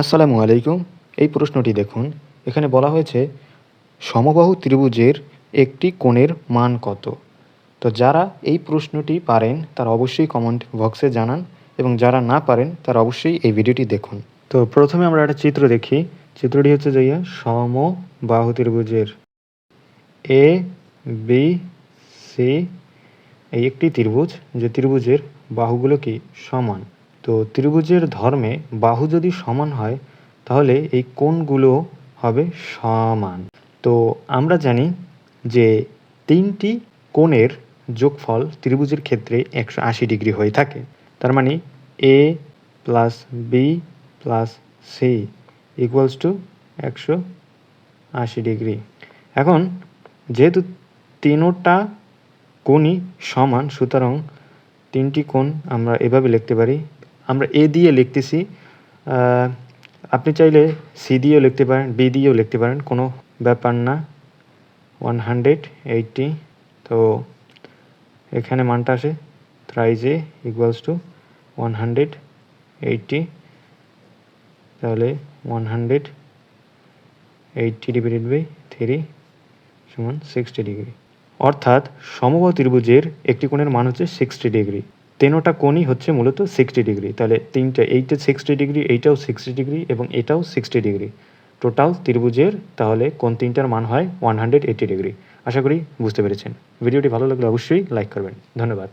আসসালামু আলাইকুম। এই প্রশ্নটি দেখুন। এখানে বলা হয়েছে, সমবাহু ত্রিভুজের একটি কোণের মান কত? তো যারা এই প্রশ্নটি পারেন, তারা অবশ্যই কমেন্ট বক্সে জানান এবং যারা না পারেন, তারা অবশ্যই এই ভিডিওটি দেখুন। তো প্রথমে আমরা একটা চিত্র দেখি। চিত্রটি হচ্ছে যে ইয়ে সমবাহু ত্রিভুজের এ বি সি এই একটি ত্রিভুজ, যে ত্রিভুজের বাহুগুলো কি সমান? তো ত্রিভুজের ধর্মে বাহু যদি সমান হয়, তাহলে এই কোণগুলো হবে সমান। তো আমরা জানি যে তিনটি কোণের যোগফল ত্রিভুজের ক্ষেত্রে একশো আশি ডিগ্রি হয়ে থাকে। তার মানে A plus B plus C equals to একশো আশি ডিগ্রি। এখন যেহেতু তিনোটা কোণই সমান, সুতরাং তিনটি কোণ আমরা এভাবে লিখতে পারি আমরা এ দিয়ে লিখতেছি আপনি চাইলে সি দিয়েও লিখতে পারেন বি দিয়েও লিখতে পারেন, কোনো ব্যাপার না। ওয়ান হান্ড্রেড এইটটি তো এখানে মানটা আসে thrice A equals to one hundred eighty তাহলে one hundred eighty divided by three সমান সিক্সটি ডিগ্রি অর্থাৎ সমবাহু ত্রিভুজের একটি কোণের মান হচ্ছে সিক্সটি ডিগ্রি তেনোটা কোণই হচ্ছে মূলত সিক্সটি ডিগ্রি তাহলে তিনটা, এইটা সিক্সটি ডিগ্রি এইটাও সিক্সটি ডিগ্রি এবং এটাও সিক্সটি ডিগ্রি টোটাল ত্রিভুজের তাহলে কোন তিনটার মান হয় ওয়ান হান্ড্রেড এইটি ডিগ্রি আশা করি বুঝতে পেরেছেন। ভিডিওটি ভালো লাগলে অবশ্যই লাইক করবেন। ধন্যবাদ।